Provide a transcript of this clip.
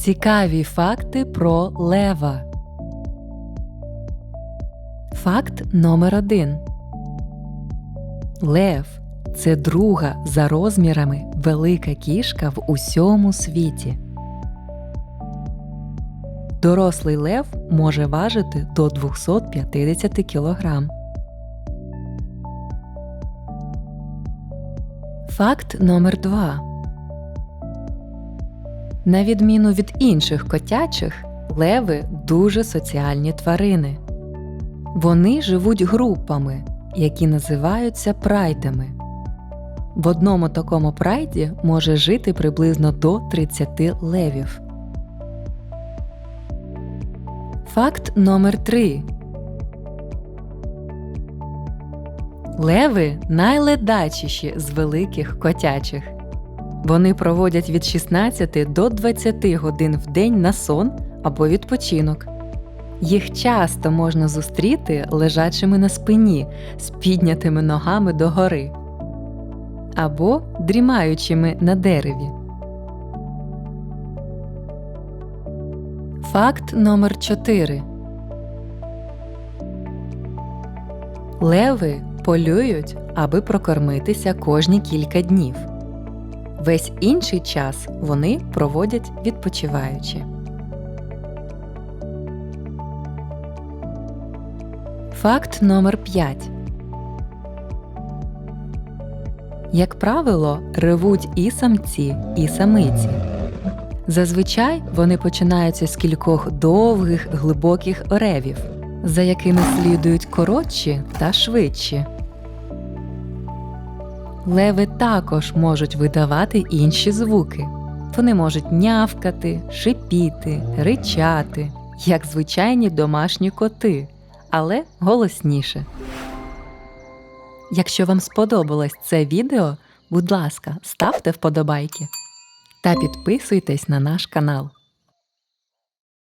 Цікаві факти про лева. Факт номер один. Лев це друга за розмірами велика кішка в усьому світі. Дорослий лев може важити до 250 кг. Факт номер 2 На відміну від інших котячих, леви дуже соціальні тварини. Вони живуть групами, які називаються прайдами. В одному такому прайді може жити приблизно до 30 левів. Факт номер 3 Леви найледачіші з великих котячих. Вони проводять від 16 до 20 годин в день на сон або відпочинок. Їх часто можна зустріти лежачими на спині з піднятими ногами догори або дрімаючими на дереві. Факт номер 4 Леви полюють, аби прокормитися кожні кілька днів. Весь інший час вони проводять відпочиваючи. Факт номер 5 Як правило, ревуть і самці, і самиці. Зазвичай вони починаються з кількох довгих глибоких ревів, за якими слідують коротші та швидші. Леви також можуть видавати інші звуки. Вони можуть нявкати, шипіти, ричати, як звичайні домашні коти, але голосніше. Якщо вам сподобалось це відео, будь ласка, ставте вподобайки та підписуйтесь на наш канал.